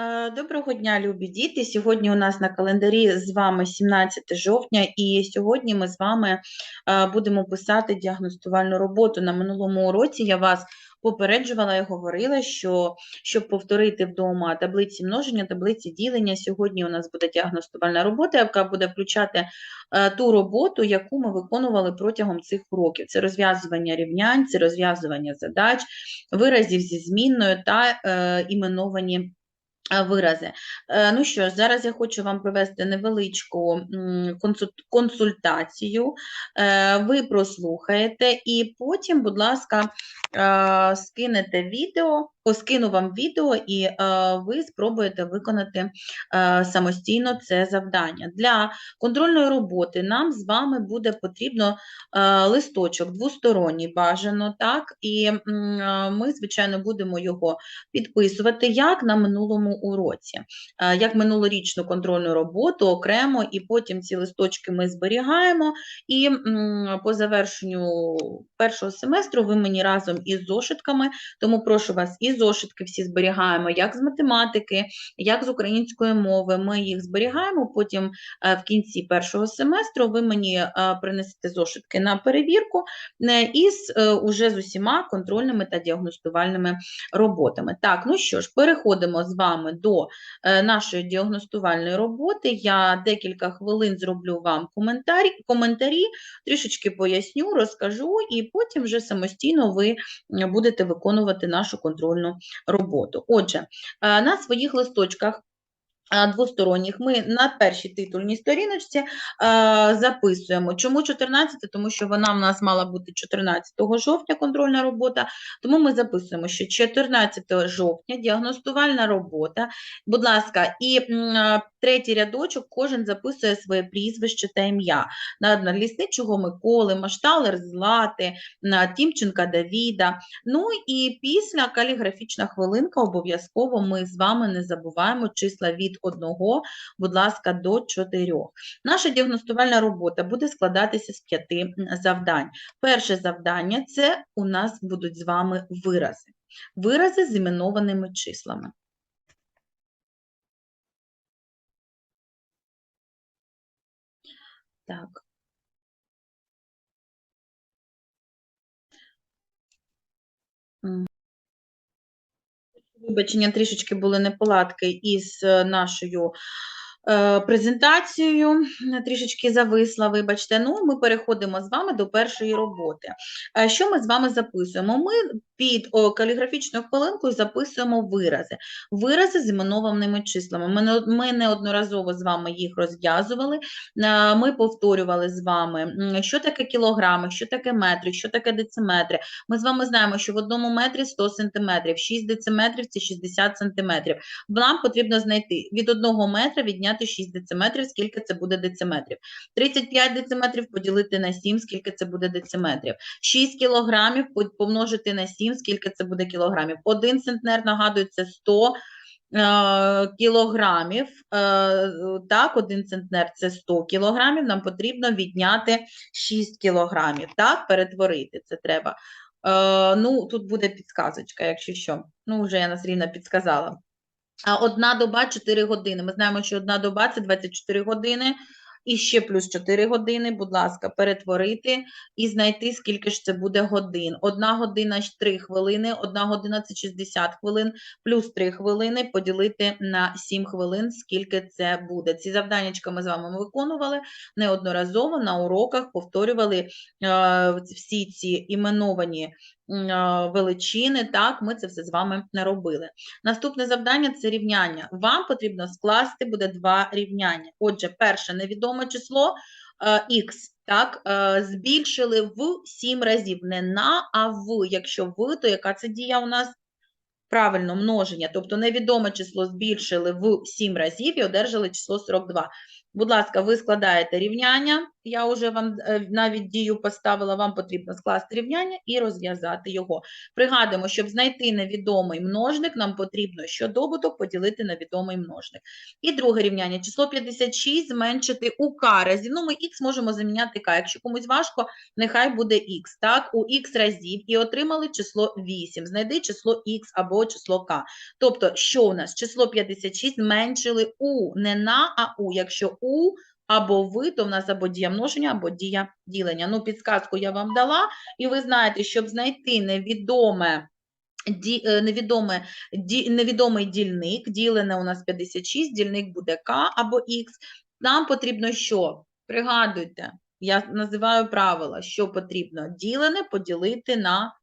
Е, Доброго дня, любі діти. Сьогодні у нас на календарі з вами 17 жовтня, і сьогодні ми з вами е, будемо писати діагностувальну роботу. На минулому уроці я вас попереджувала і говорила, що щоб повторити вдома таблиці множення, таблиці ділення, сьогодні у нас буде діагностувальна робота, яка буде включати е, ту роботу, яку ми виконували протягом цих уроків. Це розв'язування рівнянь, це розв'язування задач, виразів зі змінною та іменовані вирази. Е, Ну що ж, зараз я хочу вам провести невеличку консультацію. Е, Ви прослухаєте і потім, будь ласка, е, скинете відео, поскину вам відео, і е, ви спробуєте виконати е, самостійно це завдання. Для контрольної роботи нам з вами буде потрібно е, листочок двосторонній бажано, так, і ми, звичайно, будемо його підписувати, як на минулому уроці, як минулорічну контрольну роботу окремо, і потім ці листочки ми зберігаємо. І по завершенню першого семестру ви мені разом із зошитками, тому прошу вас, і зошитки всі зберігаємо, як з математики, як з української мови. Ми їх зберігаємо. Потім е, в кінці першого семестру ви мені е, принесете зошитки на перевірку е, із уже з усіма контрольними та діагностувальними роботами. Так, ну що ж, переходимо з вами до нашої діагностувальної роботи. Я декілька хвилин зроблю вам коментарі, коментарі, трішечки поясню, розкажу, і потім вже самостійно ви будете виконувати нашу контрольну роботу. Отже, е, на своїх листочках. Двосторонніх ми на першій титульній сторіночці е, записуємо. Чому 14? Тому що вона в нас мала бути 14 жовтня контрольна робота. Тому ми записуємо, що 14 жовтня діагностувальна робота. Будь ласка, і е, третій рядочок кожен записує своє прізвище та ім'я. На лісничого Миколи, Машталер Злати, Тімченка Давіда. Ну і після каліграфічна хвилинка обов'язково ми з вами не забуваємо числа від 1, будь ласка, до 4. Наша діагностувальна робота буде складатися з п'яти завдань. Перше завдання це у нас будуть з вами вирази. Вирази з іменованими числами. Так. Вибачення, трішечки були неполадки із е, нашою е, презентацією, трішечки зависла, вибачте. Ну, ми переходимо з вами до першої роботи. Е, Що ми з вами записуємо? Ми під о, каліграфічною хвилинкою записуємо вирази. Вирази з іменованими числами. Ми, неодноразово з вами їх розв'язували. Е, Ми повторювали з вами, що таке кілограми, що таке метри, що таке дециметри. Ми з вами знаємо, що в одному метрі 100 сантиметрів, 6 дециметрів – це 60 сантиметрів. Нам потрібно знайти від одного метра відняти 6 дециметрів, скільки це буде дециметрів. 35 дециметрів поділити на 7, скільки це буде дециметрів. 6 кілограмів помножити на 7, скільки це буде кілограмів. 1 центнер, нагадую, це 100 е, кілограмів. Е, так, 1 центнер – це 100 кілограмів. Нам потрібно відняти 6 кілограмів. Так, перетворити це треба. Е, ну, тут буде підсказочка, якщо що. Ну, вже я нас рівно підсказала. Одна доба 4 години. Ми знаємо, що одна доба це 24 години. І ще плюс 4 години, будь ласка, перетворити і знайти, скільки ж це буде годин. Одна година 3 хвилини, одна година це 60 хвилин, плюс 3 хвилини поділити на 7 хвилин, скільки це буде. Ці завданнячка ми з вами виконували неодноразово на уроках, повторювали е, всі ці іменовані величини. Так, ми це все з вами не робили. Наступне завдання це рівняння. Вам потрібно скласти буде два рівняння. Отже, перше невідоме число х, так, е, збільшили в 7 разів. Не на, а в. Якщо в, то яка це дія у нас? Правильно, множення. Тобто невідоме число збільшили в 7 разів і одержали число 42. Будь ласка, ви складаєте рівняння. Я вже вам е, навіть дію поставила, вам потрібно скласти рівняння і розв'язати його. Пригадуємо, щоб знайти невідомий множник, нам потрібно щодобуток поділити на відомий множник. І друге рівняння. Число 56 зменшити у k разів. Ну, ми х можемо заміняти k. Якщо комусь важко, нехай буде х. Так, у х разів і отримали число 8. Знайди число х або число k. Тобто, що у нас? Число 56 зменшили у, не на, а у. Якщо у або ви, то в нас або дія множення, або дія ділення. Ну, підсказку я вам дала, і ви знаєте, щоб знайти невідоме, ді, е, невідоме, ді, невідомий дільник, ділене у нас 56, дільник буде k або x, нам потрібно що? Пригадуйте, я називаю правила, що потрібно ділене поділити на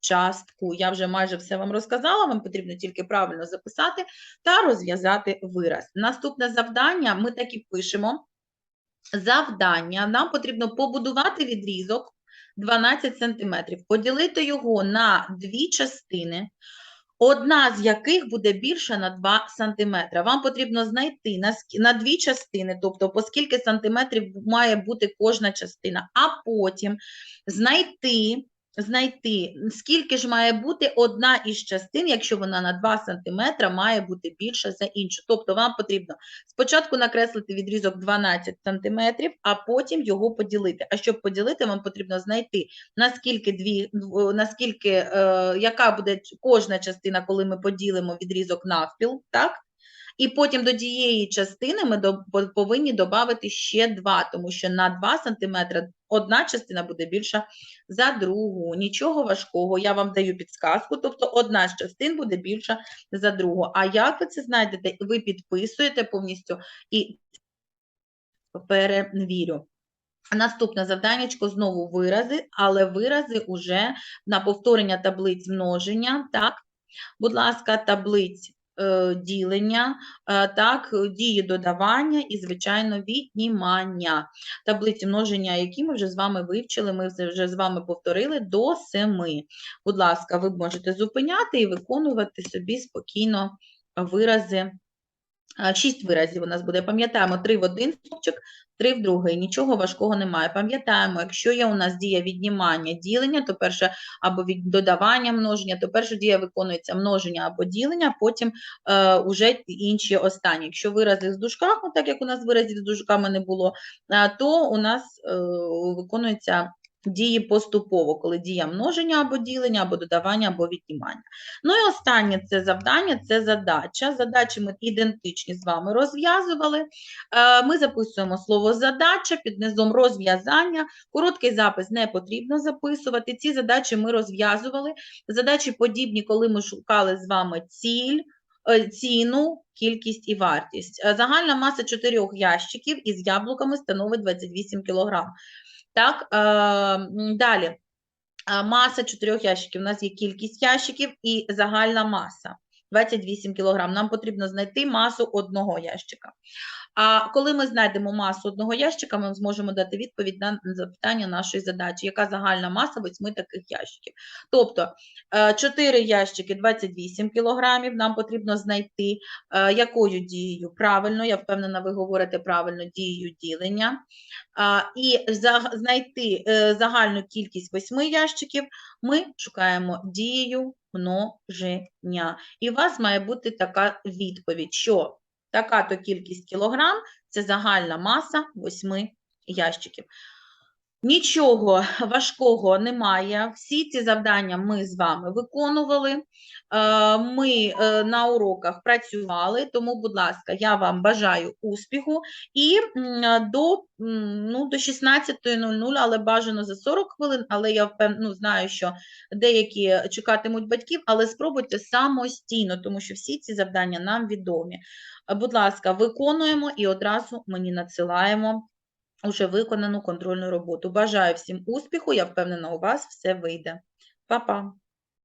частку. Я вже майже все вам розказала, вам потрібно тільки правильно записати та розв'язати вираз. Наступне завдання ми так і пишемо. Завдання. Нам потрібно побудувати відрізок 12 см, поділити його на дві частини, одна з яких буде більша на 2 см. Вам потрібно знайти на, дві частини, тобто по скільки сантиметрів має бути кожна частина, а потім знайти, знайти, скільки ж має бути одна із частин, якщо вона на 2 см має бути більша за іншу. Тобто вам потрібно спочатку накреслити відрізок 12 см, а потім його поділити. А щоб поділити, вам потрібно знайти, наскільки дві, дв- наскільки, е, яка буде кожна частина, коли ми поділимо відрізок навпіл, так? І потім до тієї частини ми повинні додати ще 2, тому що на 2 см одна частина буде більша за другу. Нічого важкого, я вам даю підсказку, тобто одна з частин буде більша за другу. А як ви це знайдете? Ви підписуєте повністю і перевірю. Наступне завданнячко знову вирази, але вирази уже на повторення таблиць множення, так? Будь ласка, таблиць ділення, е, так, дії додавання і, звичайно, віднімання. Таблиці множення, які ми вже з вами вивчили, ми вже з вами повторили до семи. Будь ласка, ви можете зупиняти і виконувати собі спокійно вирази. Шість виразів у нас буде. Пам'ятаємо, три в один стовпчик, три в другий. Нічого важкого немає. Пам'ятаємо, якщо є у нас дія віднімання, ділення, то перше або від додавання множення, то перша дія виконується множення або ділення, потім е, уже інші останні. Якщо вирази з дужках, ну, так як у нас виразів з дужками не було, е, то у нас е, виконується дії поступово, коли дія множення або ділення, або додавання, або віднімання. Ну і останнє це завдання, це задача. Задачі ми ідентичні з вами розв'язували. Е, Ми записуємо слово задача під низом розв'язання. Короткий запис не потрібно записувати. Ці задачі ми розв'язували. Задачі подібні, коли ми шукали з вами ціль. е, Ціну, кількість і вартість. Е, Загальна маса чотирьох ящиків із яблуками становить 28 кг. Так, далі. Маса чотирьох ящиків. У нас є кількість ящиків і загальна маса 28 кг. Нам потрібно знайти масу одного ящика. А коли ми знайдемо масу одного ящика, ми зможемо дати відповідь на запитання нашої задачі, яка загальна маса восьми таких ящиків. Тобто 4 ящики 28 кг, нам потрібно знайти, е, якою дією правильно, я впевнена, ви говорите правильно дією ділення. І знайти е, загальну кількість восьми ящиків ми шукаємо дією множення. І у вас має бути така відповідь, що така-то кількість кілограм – це загальна маса восьми ящиків. Нічого важкого немає. Всі ці завдання ми з вами виконували. Е, Ми е, на уроках працювали, тому, будь ласка, я вам бажаю успіху. І до, ну, до 16.00, але бажано за 40 хвилин, але я ну, знаю, що деякі чекатимуть батьків, але спробуйте самостійно, тому що всі ці завдання нам відомі. Е, Будь ласка, виконуємо і одразу мені надсилаємо уже виконану контрольну роботу. Бажаю всім успіху, я впевнена, у вас все вийде. Па-па!